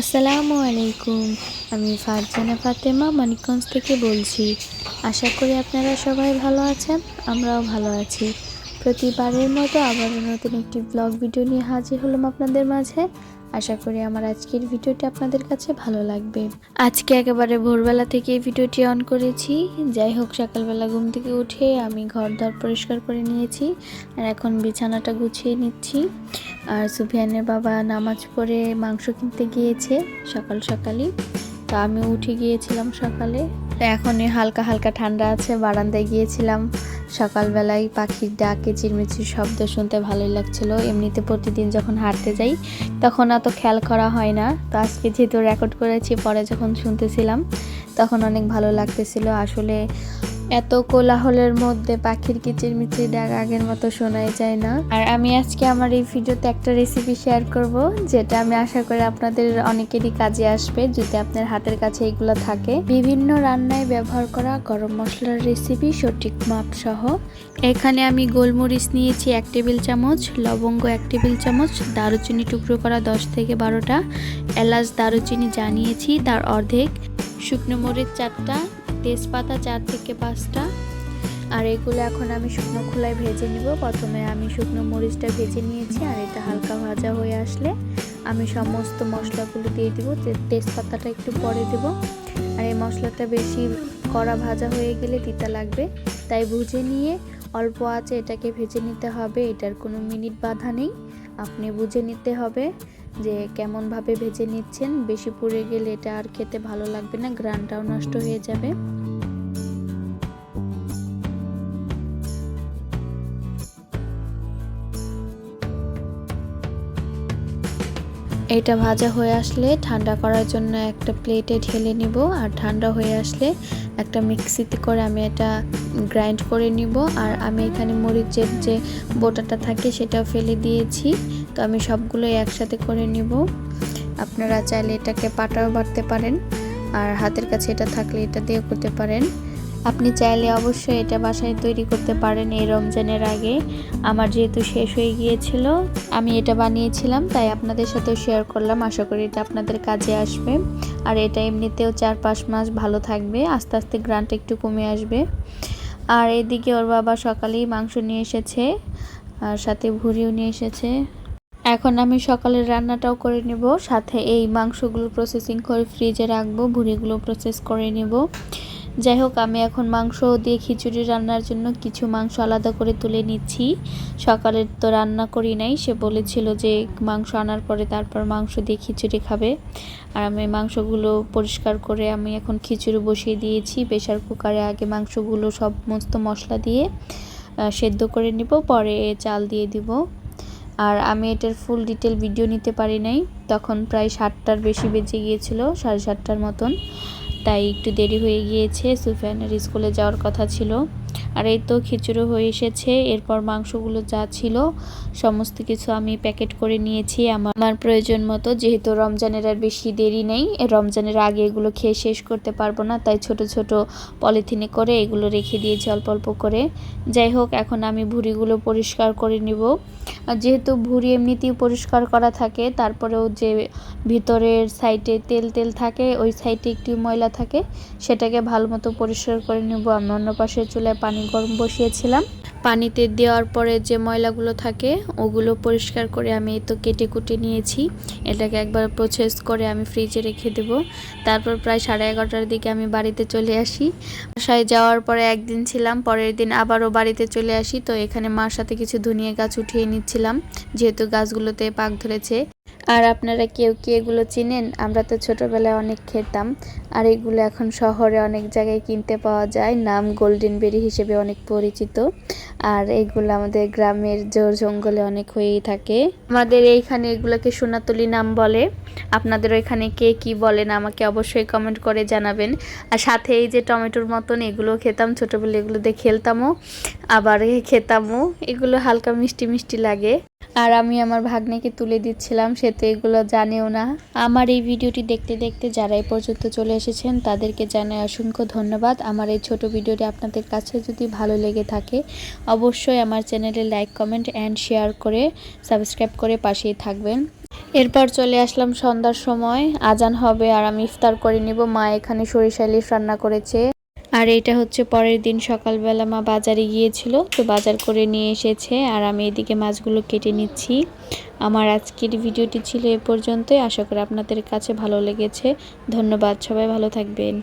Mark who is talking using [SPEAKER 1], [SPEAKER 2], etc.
[SPEAKER 1] আসসালামু আলাইকুম, আমি ফারজানা ফাতেমা মানিকগঞ্জ থেকে বলছি। আশা করি আপনারা সবাই ভালো আছেন, আমরাও ভালো আছি। প্রতিবারের মতো আবারও নতুন একটি ব্লগ ভিডিও নিয়ে হাজির হলাম আপনাদের মাঝে। আশা করি আমার আজকের ভিডিওটি আপনাদের কাছে ভালো লাগবে। আজকে একেবারে ভোরবেলা থেকে এই ভিডিওটি অন করেছি। যাই হোক, সকালবেলা ঘুম থেকে উঠে আমি ঘর দর পরিষ্কার করে নিয়েছি। আর এখন বিছানাটা গুছিয়ে নিচ্ছি। আর সুফিয়ানের বাবা নামাজ পড়ে মাংস কিনতে গিয়েছে সকাল সকালই। তো আমি উঠে গিয়েছিলাম সকালে। তো এখন হালকা হালকা ঠান্ডা আছে, বারান্দায় গিয়েছিলাম। সকালবেলায় পাখির ডাকে চিরমিচির শব্দ শুনতে ভালোই লাগছিল। এমনিতে প্রতিদিন যখন হাঁটতে যাই, তখন অত খেয়াল করা হয় না। তো আজকে যেহেতু রেকর্ড করেছি, পরে যখন শুনতেছিলাম, তখন অনেক ভালো লাগতেছিল। আসলে এত কোলাহলের মধ্যে পাখির কিচিরমিচির ডাক আগের মতো শোনাই যায় না। আর আমি আজকে আমার এই ভিডিওতে একটা রেসিপি শেয়ার করব, যেটা আমি আশা করি আপনাদের অনেকেরই কাজে আসবে, যদি আপনার হাতের কাছে এগুলো থাকে। বিভিন্ন রান্নায় ব্যবহার করা গরম মশলার রেসিপি সঠিক মাপ সহ। এখানে আমি গোলমরিচ নিয়েছি এক টেবিল চামচ, লবঙ্গ এক টেবিল চামচ, দারুচিনি টুকরো করা দশ থেকে বারোটা, এলাচ, দারুচিনি জানিয়েছি তার অর্ধেক, শুকনো মরিচ চারটা তেজপাতা চার থেকে পাঁচটা। আর এগুলো এখন আমি শুকনো খোলায় ভেজে নিব। প্রথমে আমি শুকনো মরিচটা ভেজে নিয়েছি আর এটা হালকা ভাজা হয়ে আসলে আমি সমস্ত মশলাগুলো দিয়ে দিব। তেজপাতাটা একটু পরে দেব। আর এই মশলাটা বেশি কড়া ভাজা হয়ে গেলে তিতা লাগবে। তাই ভুজে নিয়ে অল্প আছে, এটাকে ভেজে নিতে হবে, এটার কোনো মিনিট বাধা নেই। আপনি বুঝে নিতে হবে যে কেমনভাবে ভেজে নিচ্ছেন। বেশি পুড়ে গেলে এটা আর খেতে ভালো লাগবে না গ্রানটাও নষ্ট হয়ে যাবে। এটা ভাজা হয়ে আসলে ঠান্ডা করার জন্য একটা প্লেটে ঢেলে নিব, আর ঠান্ডা হয়ে আসলে একটা মিক্সিতে করে আমি এটা গ্রাইন্ড করে নিব। আর আমি এখানে মরিচের যে বোটাটা থাকে সেটা ফেলে দিয়েছি, তো আমি সবগুলো একসাথে করে নিব। আপনারা চাইলে এটাকে পাটাও বাড়তে পারেন, আর হাতের কাছে এটা থাকলে এটা দিয়ে করতে পারেন। আপনি চাইলে অবশ্যই এটা বাসায় তৈরি করতে পারেন এই রমজানের আগে। আমার যেহেতু শেষ হয়ে গিয়েছিল, আমি এটা বানিয়েছিলাম, তাই আপনাদের সাথেও শেয়ার করলাম। আশা করি এটা আপনাদের কাজে আসবে। আর এটা এমনিতেও চার পাঁচ মাস ভালো থাকবে, আস্তে আস্তে গ্রান্ট একটু কমে আসবে। আর এদিকে ওর বাবা সকালেই মাংস নিয়ে এসেছে, আর সাথে ভুড়িও নিয়ে এসেছে। এখন আমি সকালের রান্নাটাও করে নেব, সাথে এই মাংসগুলো প্রসেসিং করে ফ্রিজে রাখব, ভুড়িগুলো প্রসেস করে নেব। যাই হোক, আমি এখন মাংস দিয়ে খিচুড়ি রান্নার জন্য কিছু মাংস আলাদা করে তুলে নিচ্ছি। সকালের তো রান্না করি নাই, সে বলেছিল যে মাংস আনার পরে তারপর মাংস দিয়ে খিচুড়ি খাবে। আর আমি মাংসগুলো পরিষ্কার করে আমি এখন খিচুড়ি বসিয়ে দিয়েছি প্রেশার কুকারে আগে মাংসগুলো সব সমস্ত মশলা দিয়ে সেদ্ধ করে নিব, পরে চাল দিয়ে দিব। আর আমি এটার ফুল ডিটেল ভিডিও নিতে পারি নাই, তখন প্রায় সাতটার বেশি বেজে গিয়েছিল, সাড়ে সাতটার মতন। তাই একটু দেরি হয়ে গিয়েছে সুফিয়ানের স্কুলে যাওয়ার কথা ছিল। আর এই তো খিচুড়ি হয়ে এসেছে। এরপর মাংসগুলো যা ছিল, সমস্ত কিছু আমি প্যাকেট করে নিয়েছি। আমার প্রয়োজন মতো, যেহেতু রমজানের আর বেশি দেরি নেই, রমজানের আগে এগুলো খেয়ে শেষ করতে পারব না, তাই ছোট ছোট পলিথিনে করে এগুলো রেখে দিয়েছি অল্প অল্প করে। যাই হোক, এখন আমি ভুড়িগুলো পরিষ্কার করে নিব। যেহেতু ভুড়ি এমনিতেই পরিষ্কার করা থাকে, তারপরেও যে ভিতরের সাইডে তেল তেল থাকে, ওই সাইডে একটু ময়লা থাকে, সেটাকে ভালো মতো পরিষ্কার করে নেব। আমি অন্য পাশে চুলায় পানি গরম বসিয়েছিলাম। পানিতে দেওয়ার পরে যে ময়লাগুলো থাকে, ওগুলো পরিষ্কার করে আমি তো কেটে কুটে নিয়েছি। এটাকে একবার প্রসেস করে আমি ফ্রিজে রেখে দেব। তারপর প্রায় সাড়ে এগারোটার দিকে আমি বাড়িতে চলে আসি। বাসায় যাওয়ার পরে একদিন ছিলাম, পরের দিন আবারও বাড়িতে চলে আসি। তো এখানে মার সাথে কিছু ধনিয়া গাছ উঠিয়ে নিচ্ছিলাম, যেহেতু গাছগুলোতে পাক ধরেছে। আর আপনারা কেউ কি এগুলো চিনেন? আমরা তো ছোটোবেলায় অনেক খেতাম। আর এগুলো এখন শহরে অনেক জায়গায় কিনতে পাওয়া যায়। নাম গোল্ডেন বেরি হিসেবে অনেক পরিচিত। আর এগুলো আমাদের গ্রামের জোর জঙ্গলে অনেক হয়েই থাকে। আমাদের এইখানে এগুলোকে সোনাতলি নাম বলে। আপনাদের ওইখানে কে কি বলেন আমাকে অবশ্যই কমেন্ট করে জানাবেন। আর সাথে এই যে টমেটোর মতন এগুলো খেতাম। ছোটোবেলা এগুলো দিয়ে খেলতামও। আবার খেতামও। এগুলো হালকা মিষ্টি মিষ্টি লাগে। আর আমি আমার ভাগ্নেকে তুলে দিচ্ছিলাম, সে তো এগুলো জানেও না। আমার এই ভিডিওটি দেখতে দেখতে যারা এই পর্যন্ত চলে এসেছেন, তাদেরকে জানাই অসংখ্য ধন্যবাদ। আমার এই ছোট ভিডিওটি আপনাদের কাছে যদি ভালো লেগে থাকে, অবশ্যই আমার চ্যানেলে লাইক, কমেন্ট অ্যান্ড শেয়ার করে সাবস্ক্রাইব করে পাশেই থাকবেন। এরপর চলে আসলাম সন্ধ্যার সময়। আজান হবে আর আমি ইফতার করে নিব। মা এখানে সরিষা ইলিশ রান্না করেছে। আর এটা হচ্ছে পরের দিন সকালবেলা মা বাজারে গিয়েছিল, তো বাজার করে নিয়ে এসেছে। আর আমি এদিকে মাছগুলো কেটে নিচ্ছি। আমার আজকের ভিডিওটি ছিল এ পর্যন্তই। আশা করি আপনাদের কাছে ভালো লেগেছে। ধন্যবাদ, সবাই ভালো থাকবেন।